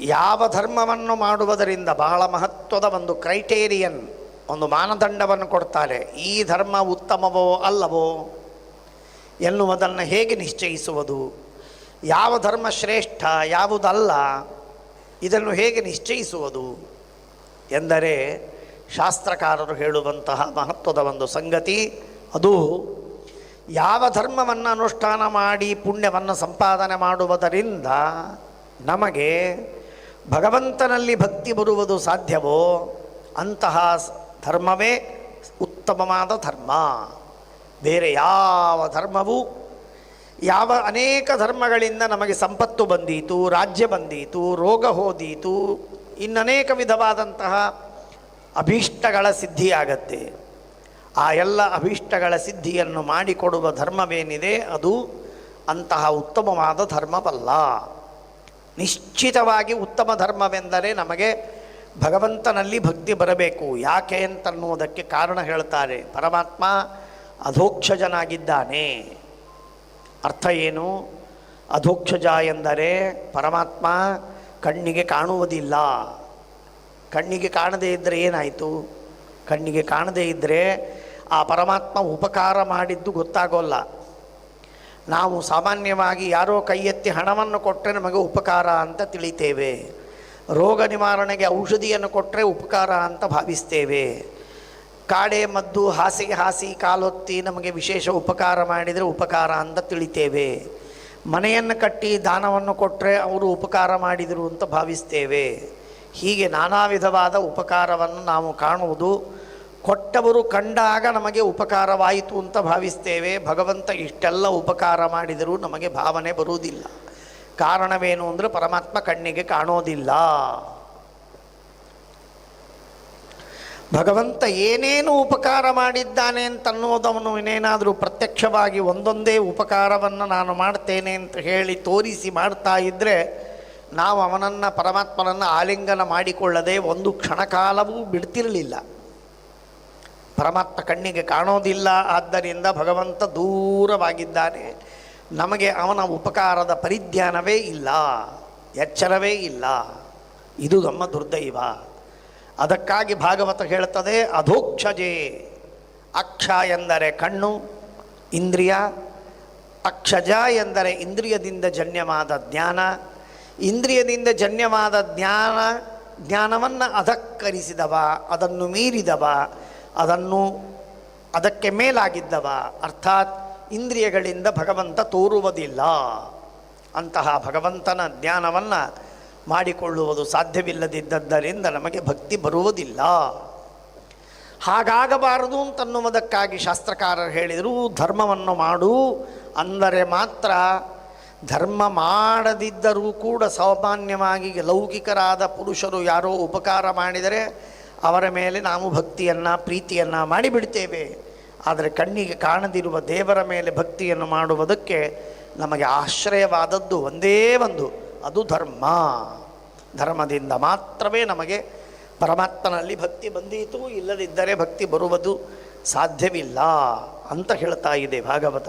ಯಾವ ಧರ್ಮವನ್ನು ಮಾಡುವುದರಿಂದ ಬಹಳ ಮಹತ್ವದ ಒಂದು ಕ್ರೈಟೇರಿಯನ್, ಒಂದು ಮಾನದಂಡವನ್ನು ಕೊಡ್ತಾರೆ. ಈ ಧರ್ಮ ಉತ್ತಮವೋ ಅಲ್ಲವೋ ಎನ್ನುವುದನ್ನು ಹೇಗೆ ನಿಶ್ಚಯಿಸುವುದು? ಯಾವ ಧರ್ಮ ಶ್ರೇಷ್ಠ, ಯಾವುದಲ್ಲ, ಇದನ್ನು ಹೇಗೆ ನಿಶ್ಚಯಿಸುವುದು ಎಂದರೆ ಶಾಸ್ತ್ರಕಾರರು ಹೇಳುವಂತಹ ಮಹತ್ವದ ಒಂದು ಸಂಗತಿ ಅದು. ಯಾವ ಧರ್ಮವನ್ನು ಅನುಷ್ಠಾನ ಮಾಡಿ ಪುಣ್ಯವನ್ನು ಸಂಪಾದನೆ ಮಾಡುವುದರಿಂದ ನಮಗೆ ಭಗವಂತನಲ್ಲಿ ಭಕ್ತಿ ಬರುವುದು ಸಾಧ್ಯವೋ? ಅಂತಹ ಧರ್ಮವೇ ಉತ್ತಮವಾದ ಧರ್ಮ. ಬೇರೆ ಯಾವ ಧರ್ಮವೂ, ಯಾವ ಅನೇಕ ಧರ್ಮಗಳಿಂದ ನಮಗೆ ಸಂಪತ್ತು ಬಂದೀತು, ರಾಜ್ಯ ಬಂದೀತು, ರೋಗ ಹೋದೀತು, ಇನ್ನನೇಕ ವಿಧವಾದಂತಹ ಅಭೀಷ್ಟಗಳ ಸಿದ್ಧಿಯಾಗತ್ತೆ. ಆ ಎಲ್ಲ ಅಭೀಷ್ಟಗಳ ಸಿದ್ಧಿಯನ್ನು ಮಾಡಿಕೊಡುವ ಧರ್ಮವೇನಿದೆ? ಅದು ಅಂತಹ ಉತ್ತಮವಾದ ಧರ್ಮವಲ್ಲ. ನಿಶ್ಚಿತವಾಗಿ ಉತ್ತಮ ಧರ್ಮವೆಂದರೆ ನಮಗೆ ಭಗವಂತನಲ್ಲಿ ಭಕ್ತಿ ಬರಬೇಕು. ಯಾಕೆ ಅಂತನ್ನುವುದಕ್ಕೆ ಕಾರಣ ಹೇಳ್ತಾರೆ. ಪರಮಾತ್ಮ ಅಧೋಕ್ಷಜನಾಗಿದ್ದಾನೆ. ಅರ್ಥ ಏನು? ಅಧೋಕ್ಷಜ ಎಂದರೆ ಪರಮಾತ್ಮ ಕಣ್ಣಿಗೆ ಕಾಣುವುದಿಲ್ಲ. ಕಣ್ಣಿಗೆ ಕಾಣದೇ ಇದ್ದರೆ ಏನಾಯಿತು? ಕಣ್ಣಿಗೆ ಕಾಣದೇ ಇದ್ದರೆ ಆ ಪರಮಾತ್ಮ ಉಪಕಾರ ಮಾಡಿದ್ದು ಗೊತ್ತಾಗೋಲ್ಲ. ನಾವು ಸಾಮಾನ್ಯವಾಗಿ ಯಾರೋ ಕೈ ಎತ್ತಿ ಹಣವನ್ನು ಕೊಟ್ಟರೆ ನಮಗೆ ಉಪಕಾರ ಅಂತ ತಿಳಿತೇವೆ. ರೋಗ ನಿವಾರಣೆಗೆ ಔಷಧಿಯನ್ನು ಕೊಟ್ಟರೆ ಉಪಕಾರ ಅಂತ ಭಾವಿಸ್ತೇವೆ. ಕಾಡೆ ಮದ್ದು, ಹಾಸಿಗೆ ಹಾಸಿ, ಕಾಲೊತ್ತಿ ನಮಗೆ ವಿಶೇಷ ಉಪಕಾರ ಮಾಡಿದರೆ ಉಪಕಾರ ಅಂತ ತಿಳಿತೇವೆ. ಮನೆಯನ್ನು ಕಟ್ಟಿ ದಾನವನ್ನು ಕೊಟ್ಟರೆ ಅವರು ಉಪಕಾರ ಮಾಡಿದರು ಅಂತ ಭಾವಿಸ್ತೇವೆ. ಹೀಗೆ ನಾನಾ ವಿಧವಾದ ಉಪಕಾರವನ್ನು ನಾವು ಕಾಣುವುದು ಕೊಟ್ಟವರು ಕಂಡಾಗ ನಮಗೆ ಉಪಕಾರವಾಯಿತು ಅಂತ ಭಾವಿಸ್ತೇವೆ. ಭಗವಂತ ಇಷ್ಟೆಲ್ಲ ಉಪಕಾರ ಮಾಡಿದರೂ ನಮಗೆ ಭಾವನೆ ಬರುವುದಿಲ್ಲ. ಕಾರಣವೇನು ಅಂದರೆ ಪರಮಾತ್ಮ ಕಣ್ಣಿಗೆ ಕಾಣೋದಿಲ್ಲ. ಭಗವಂತ ಏನೇನು ಉಪಕಾರ ಮಾಡಿದ್ದಾನೆ ಅಂತನ್ನುವುದವನು ಇನ್ನೇನಾದರೂ ಪ್ರತ್ಯಕ್ಷವಾಗಿ ಒಂದೊಂದೇ ಉಪಕಾರವನ್ನು ನಾನು ಮಾಡ್ತೇನೆ ಅಂತ ಹೇಳಿ ತೋರಿಸಿ ಮಾಡ್ತಾ ಇದ್ದರೆ ನಾವು ಅವನನ್ನು ಪರಮಾತ್ಮನನ್ನು ಆಲಿಂಗನ ಮಾಡಿಕೊಳ್ಳದೆ ಒಂದು ಕ್ಷಣಕಾಲವೂ ಬಿಡ್ತಿರಲಿಲ್ಲ. ಪರಮಾತ್ಮ ಕಣ್ಣಿಗೆ ಕಾಣೋದಿಲ್ಲ, ಆದ್ದರಿಂದ ಭಗವಂತ ದೂರವಾಗಿದ್ದಾನೆ. ನಮಗೆ ಅವನ ಉಪಕಾರದ ಪರಿಜ್ಞಾನವೇ ಇಲ್ಲ, ಎಚ್ಚರವೇ ಇಲ್ಲ. ಇದು ನಮ್ಮ ದುರ್ದೈವ. ಅದಕ್ಕಾಗಿ ಭಾಗವತ ಹೇಳುತ್ತದೆ ಅಧೋಕ್ಷಜೆ. ಅಕ್ಷ ಎಂದರೆ ಕಣ್ಣು, ಇಂದ್ರಿಯ. ಅಕ್ಷಜ ಎಂದರೆ ಇಂದ್ರಿಯದಿಂದ ಜನ್ಯವಾದ ಜ್ಞಾನ. ಇಂದ್ರಿಯದಿಂದ ಜನ್ಯವಾದ ಜ್ಞಾನ, ಜ್ಞಾನವನ್ನು ಅಧಕ್ಕರಿಸಿದವ, ಅದನ್ನು ಮೀರಿದವ ಅದನ್ನು ಅದಕ್ಕೆ ಮೇಲಾಗಿದ್ದವ, ಅರ್ಥಾತ್ ಇಂದ್ರಿಯಗಳಿಂದ ಭಗವಂತ ತೋರುವುದಿಲ್ಲ. ಅಂತಹ ಭಗವಂತನ ಜ್ಞಾನವನ್ನು ಮಾಡಿಕೊಳ್ಳುವುದು ಸಾಧ್ಯವಿಲ್ಲದಿದ್ದದ್ದರಿಂದ ನಮಗೆ ಭಕ್ತಿ ಬರುವುದಿಲ್ಲ. ಹಾಗಾಗಬಾರದು ಅಂತನ್ನುವುದಕ್ಕಾಗಿ ಶಾಸ್ತ್ರಕಾರರು ಹೇಳಿದರು, ಧರ್ಮವನ್ನು ಮಾಡು. ಅಂದರೆ ಮಾತ್ರ ಧರ್ಮ ಮಾಡದಿದ್ದರೂ ಕೂಡ ಸಾಮಾನ್ಯವಾಗಿ ಲೌಕಿಕರಾದ ಪುರುಷರು ಯಾರೋ ಉಪಕಾರ ಮಾಡಿದರೆ ಅವರ ಮೇಲೆ ನಾವು ಭಕ್ತಿಯನ್ನು, ಪ್ರೀತಿಯನ್ನು ಮಾಡಿಬಿಡ್ತೇವೆ. ಆದರೆ ಕಣ್ಣಿಗೆ ಕಾಣದಿರುವ ದೇವರ ಮೇಲೆ ಭಕ್ತಿಯನ್ನು ಮಾಡುವುದಕ್ಕೆ ನಮಗೆ ಆಶ್ರಯವಾದದ್ದು ಒಂದೇ ಒಂದು, ಅದು ಧರ್ಮ. ಧರ್ಮದಿಂದ ಮಾತ್ರವೇ ನಮಗೆ ಪರಮಾತ್ಮನಲ್ಲಿ ಭಕ್ತಿ ಬಂದೀತು, ಇಲ್ಲದಿದ್ದರೆ ಭಕ್ತಿ ಬರುವುದು ಸಾಧ್ಯವಿಲ್ಲ ಅಂತ ಹೇಳ್ತಾ ಇದೆ ಭಾಗವತ.